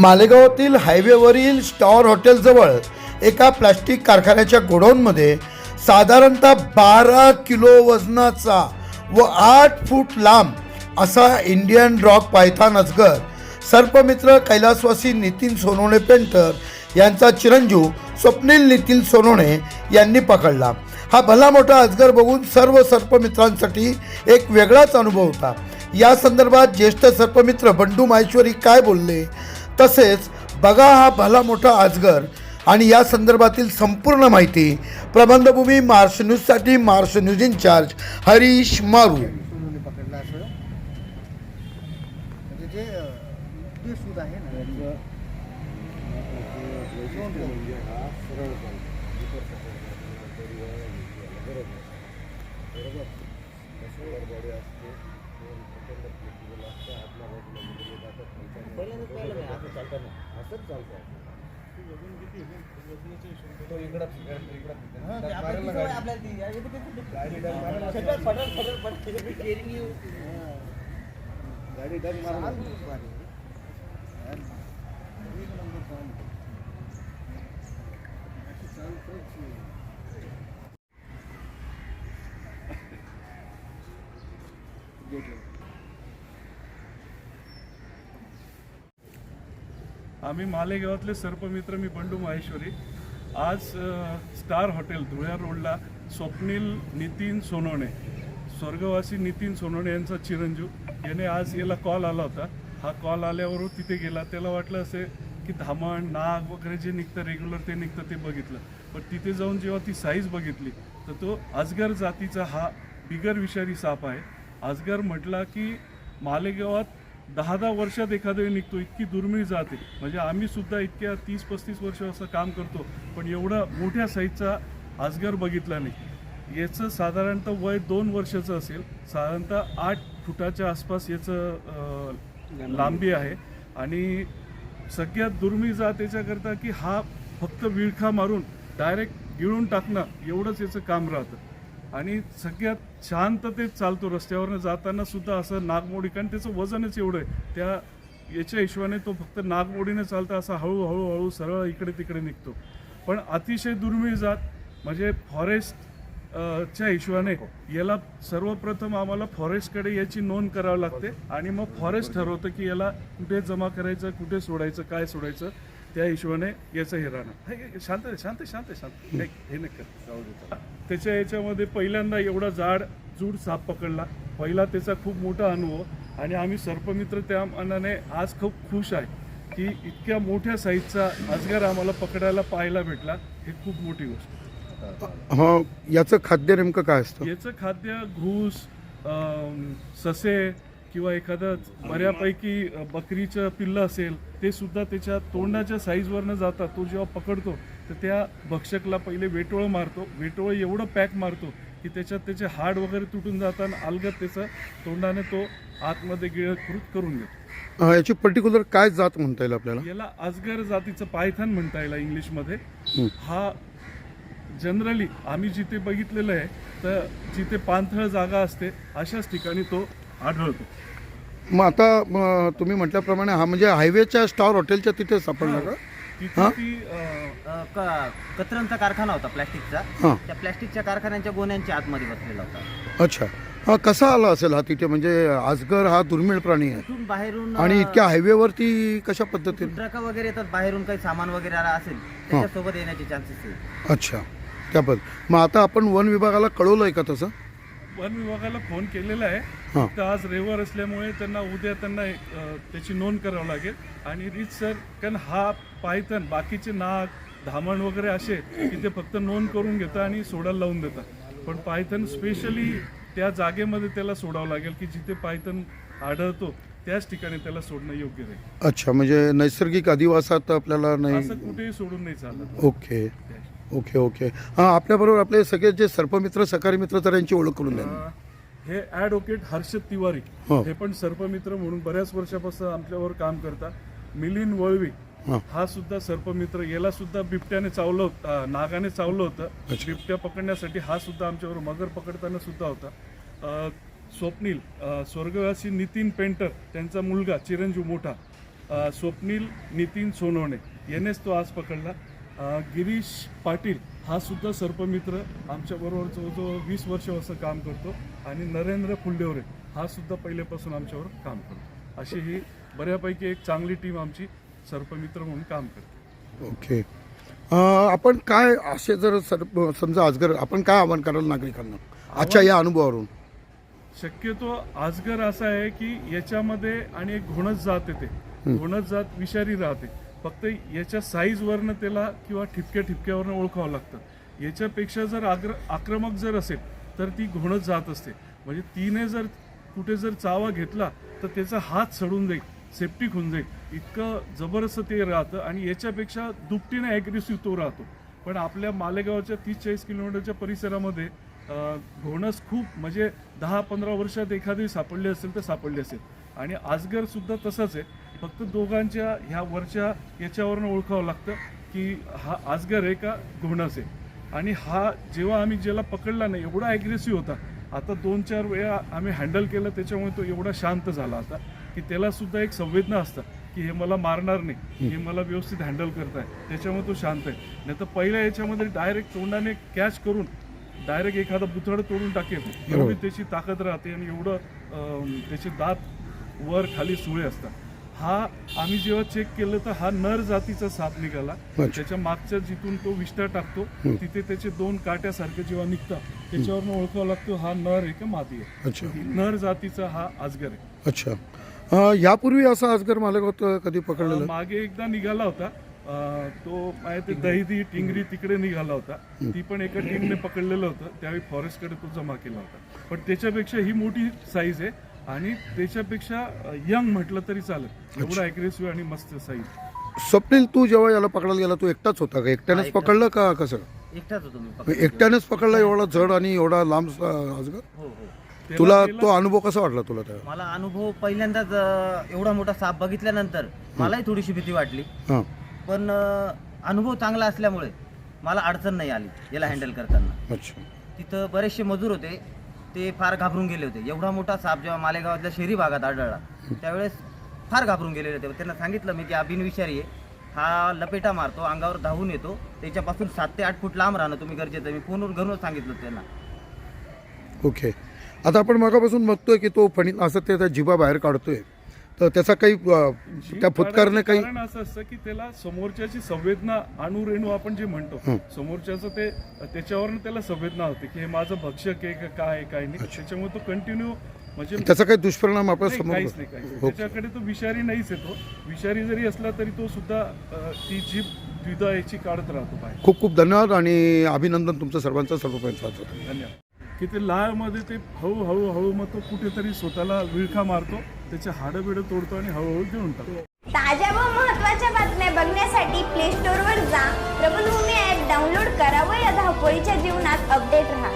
मालेगावातील हायवेवरील star हॉटेलजवळ एका plastic कारखान्याच्या गोडाऊनमध्ये साधारणतः बारा किलो वजनाचा व आठ फूट लांब असा इंडियन रॉक पायथान अजगर सर्पमित्र कैलासवासी नितीन सोनवणे पेंटर यांचा चिरंजीव स्वप्नील नितीन सोनवणे यांनी पकडला. हा भला मोठा अजगर बघून सर्व सर्पमित्रांसाठी एक वेगळाच अनुभव होता. या संदर्भात ज्येष्ठ सर्पमित्र बंडू माहेश्वरी काय बोलले? तसेच बघा हा भला मोठा आजगर आणि या संदर्भातील संपूर्ण माहिती प्रबंधभूमी मार्श न्यूजसाठी marsh news incharge Harish Maru. आहे ना बरोबर. असते पहिल्यांदाच पाहिलं मी असं चालताना असंच चालतं. तो इकडं इकडं हा, ना. आपल्याला. गाडी डग मारेल ना. सगळं फटल- फटल- फटल. Caring you. गाडी डग सहा मारणार दिवस पाणी. एक नंबर पाणी. अशी चालतंच नाही. आम्ही मालेगावातले सर्पमित्र मी बंडू माहेश्वरी. आज स्टार हॉटेल धुळ्या रोडला स्वप्नील नितीन सोनवणे स्वर्गवासी नितीन सोनवणे यांचा चिरंजीव. याने आज याला कॉल आला होता. हा कॉल आल्यावर तिथे गेला. त्याला वाटलं असे की धामण नाग वगैरे जे निघतं रेग्युलर ते निघतं ते बघितलं. पण तिथे जाऊन जेव्हा ती साईज बघितली तर तो अजगर जातीचा हा बिगर विषारी साप आहे. अजगर म्हटला की मालेगावात दहा दहा वर्षात एखादा निघतो इतकी दुर्मिळ जाते. म्हणजे आम्ही सुद्धा इतक्या तीस पस्तीस वर्ष असं काम करतो पण एवढा मोठ्या साईजचा आजगर बघितला नाही. याचं साधारणतः वय दोन वर्षाचं असेल. साधारणतः आठ फुटाच्या आसपास याचं लांबी आहे. आणि सगळ्यात दुर्मिळ जात याच्याकरता की हा फक्त विळखा मारून डायरेक्ट गिळून टाकणं एवढंच याचं काम राहतं. आणि सगळ्यात शांततेत चालतो. रस्त्यावरनं जाताना सुद्धा असं नागमोडी कारण त्याचं वजनच एवढं आहे. त्या याच्या हिशोबाने तो फक्त नागमोडीने चालता असा हळूहळू हळू सरळ इकडे तिकडे निघतो. पण अतिशय दुर्मिळ जात म्हणजे फॉरेस्ट च्या हिशोबाने याला सर्वप्रथम आम्हाला फॉरेस्टकडे याची नोंद करावी लागते. आणि मग फॉरेस्ट ठरवतं की याला कुठे जमा करायचं कुठे सोडायचं काय सोडायचं. त्या हिशोबाने याचं हे राहणार. शांत आहे, शांत आहे, शांत आहे, शांत. हे नका जाऊ त्याच्या याच्यामध्ये पहिल्यांदा एवढा जाड जूड साप पकडला. पहिला त्याचा खूप मोठा अनुभव. आणि आम्ही सर्पमित्र त्या मानाने आज खूप खुश आहे की इतक्या मोठ्या साईजचा अजगर आम्हाला पकडायला पाहायला भेटला. हे खूप मोठी गोष्ट. हा याचं खाद्य नेमकं काय असतं? याचं खाद्य घूस ससे किंवा एखादं बऱ्यापैकी बकरीचं पिल्लं असेल ते सुद्धा त्याच्या तोंडाच्या साईजवरनं जातात. तो जेव्हा पकडतो तर त्या भक्षकला पहिले वेटोळं मारतो. वेटोळं एवढं पॅक मारतो की त्याच्यात त्याचे हाड वगैरे तुटून जाताना अलगत त्याचं तोंडाने तो आतमध्ये गिळकृत करून घेतो. याची पर्टिक्युलर काय जात म्हणता येईल आपल्याला? याला अजगर जातीचं पायथन म्हणता येईल इंग्लिशमध्ये. हं. हा जनरली आम्ही जिथे बघितलेलं आहे तर जिथे पाणथळ जागा असते अशाच ठिकाणी तो आढळतो. मग आता म, तुम्ही म्हटल्याप्रमाणे हा म्हणजे हायवेच्या स्टार हॉटेलच्या तिथे सापडला का? तिथे हा? ती अं, अं, क- कचऱ्यांचा कारखाना होता प्लॅस्टिकचा. हां. त्या प्लॅस्टिकच्या कारखान्यांच्या गोण्यांच्या आतमध्ये बसलेला होता. अच्छा. हा कसा आला असेल हा तिथे? म्हणजे अजगर हा दुर्मिळ प्राणी आहे. तिथून बाहेरून आणि इतक्या हायवेवरती कशा पद्धतीने? ट्रक वगैरे येतात बाहेरून काही सामान वगैरे आला असेल त्याच्यासोबत येण्याचे चान्सेस अच्छा. त्याबद्दल मग आता आपण वन विभागाला कळवलं आहे का तसं? वन विभागाला फोन केलेला आहे. तर आज रविवार असल्यामुळे त्यांना उद्या त्यांना त्याची नोंद करावं लागेल. आणि रीच सर कारण हा पायथन बाकीचे नाग धामण वगैरे असे तिथे फक्त नोंद करून घेतात आणि सोडायला लावून देतात. पण पायथन स्पेशली त्या जागेमध्ये त्याला सोडावं लागेल की जिथे पायथन आढळतो त्याच ठिकाणी त्याला सोडणं योग्य राहील. अच्छा म्हणजे नैसर्गिक अधिवासात आपल्याला नाही असं कुठेही सोडून नाही चालत. ओके. Okay okay. हां आपल्याबरोबर आपले सगळे जे सर्पमित्र सकारी मित्र तर यांची ओळख करून द्या. हे ॲडव्होकेट हर्षद तिवारी हो. हे पण सर्पमित्र म्हणून बऱ्याच वर्षापासून आमच्यावर काम करतात. मिलिंद वळवी हां. हा सुद्धा सर्पमित्र. याला सुद्धा बिबट्याने चावलं होतं नागाने चावलं होतं. बिबट्या पकडण्यासाठी हा सुद्धा आमच्यावर मगर पकडताना सुद्धा होता. अं, स्वप्नील अं, स्वर्गवासी नितीन पेंटर त्यांचा मुलगा चिरंजीव मोठा. अ, स्वप्नील नितीन सोनवणे यानेच तो आज पकडला. अ, गिरीश पाटील हा सुद्धा सर्पमित्र आमच्याबरोबर जवळजवळ वीस वर्ष असं काम करतो. आणि नरेंद्र फुलडेवरे हा सुद्धा पहिल्यापासून आमच्यावर काम करतो. अशी ही बऱ्यापैकी एक चांगली टीम आमची सर्पमित्र म्हणून काम करते. ओके. आपण काय असे जर सर समजा अजगर आपण काय आव्हान कराल नागरिकांना? आजच्या या अनुभवावरून? शक्यतो आजगर असा आहे की याच्यामध्ये आणि एक घोणच जात येते. घोणच जात विषारी राहते. फक्त याच्या साईजवरनं त्याला किंवा ठिपक्या ठिपक्यावरनं ओळखावं लागतं. याच्यापेक्षा जर आग्र आक्रमक जर असेल तर ती घोणत जात असते. म्हणजे तिने जर कुठे जर चावा घेतला तर त्याचा हात सडून जाईल सेप्टिक होऊन जाईल. इतकं जबरदस्त ते राहतं आणि याच्यापेक्षा दुपटीने ॲग्रेसिव्ह तो राहतो. पण आपल्या मालेगावच्या तीस चाळीस किलोमीटरच्या परिसरामध्ये घोणस खूप म्हणजे दहा पंधरा वर्षात एखादी सापडली असेल तर सापडली असेल. आणि आजगरसुद्धा तसंच आहे. फक्त दोघांच्या ह्या वरच्या याच्यावरनं ओळखावं लागतं की हा आजगर आहे का घोणस आहे. आणि हा जेव्हा आम्ही ज्याला पकडला नाही एवढा ॲग्रेसिव्ह होता. आता दोन चार वेळा आम्ही हँडल केलं त्याच्यामुळे तो एवढा शांत झाला आता की त्याला सुद्धा एक संवेदना असतात की हे मला मारणार नाही हे मला व्यवस्थित हँडल करताय त्याच्यामुळे तो शांत आहे. नाही तर पहिल्या याच्यामध्ये डायरेक्ट तोंडाने कॅच करून डायरेक्ट एखादा बुथड तोडून टाकेल एवढी त्याची ताकद राहते आणि एवढं त्याचे दात वर खाली सुळे असतात. हा आम्ही जेव्हा चेक केलं तर हा नर जातीचा साप निघाला. त्याच्या मागच्या जिथून तो विष्ठा टाकतो तिथे त्याचे दोन काट्यासारखे जेव्हा निघतात त्याच्यावरनं ओळखावं लागतो हा नर आहे का मादी आहे. नर जातीचा हा आजगर आहे. अच्छा. यापूर्वी असा अजगर मालेगावात कधी पकडलेला? मागे एकदा निघाला होता. तो ते दहिदी टिंगरी तिकडे निघाला होता. ती पण एका टीमने पकडलेलं होतं. त्यावेळी फॉरेस्टकडे तो जमा केला होता. पण त्याच्यापेक्षा ही मोठी साईज आहे. आणि त्याच्यापेक्षा यंग म्हटलं तरी चालेल. एवढा अग्रेसिव्ह आणि मस्त साईज स्वप्नील तू जेव्हा याला पकडायला गेला तू एकटाच होता का? एकट्यानेच हा. पकडलं का कसं? एकटाच होतो मी. एकट्यानेच पकडला एवढा जड आणि एवढा लांब अं, अजगर हो हो. तुला तो अनुभव कसा वाटला तुला त्या? मला अनुभव पहिल्यांदाच अं, एवढा मोठा साप बघितल्यानंतर मलाही थोडीशी भीती वाटली. हां. पण अं, अनुभव चांगला असल्यामुळे मला अडचण नाही आली याला हँडल करताना. अच्छा. तिथं बरेचसे मजूर होते. ते फार घाबरून गेले होते. एवढा मोठा साप जेव्हा मालेगावातल्या शहरी भागात आढळला त्यावेळेस फार घाबरून गेलेले होते. त्यांना सांगितलं मी की हा बिनविषारी आहे. हा लपेटा मारतो अंगावर धावून येतो. त्याच्यापासून सात ते आठ फूट लांब राहणं तुम्ही गरजेचं मी फोनवर घरूनच सांगितलं त्यांना. ओके आता आपण मगापासून बघतोय की तो फणी असं ते जिबा जिभा बाहेर काढतोय. तर त्याचा काही त्या फुतकारने काही कारण असं असतं की त्याला समोरच्याची संवेदना अणुरेणू आपण जे म्हणतो समोरच्याचं ते त्याच्यावरनं त्याला संवेदना होते की हे माझं भक्षक आहे का काय आहे, काय नाही. त्याच्यामुळे तो कंटिन्यू म्हणजे त्याचा काही दुष्परिणाम आपल्यासमोर काहीच नाही नाही. त्याच्याकडे तो विषारी नाहीच येतो विषारी जरी असला तरी तो सुद्धा ती जीभ द्विधा याची काढत राहतो बाहेर. खूप खूप धन्यवाद आणि अभिनंदन तुमचं सर्वांचं सर्वपैसा धन्यवाद. की ते लाळमध्ये ते हळूहळू हळू मग तो कुठेतरी स्वतःला विळखा मारतो. त्याचे हाडं बिडं तोडतो आणि हळूहळू घेऊन टाकतो. ताज्या व महत्त्वाच्या बातम्या बघण्यासाठी प्ले स्टोअरवर जा. प्रबलभूमी ॲप डाउनलोड करा व या धावपळीच्या जीवनात अपडेट राहा.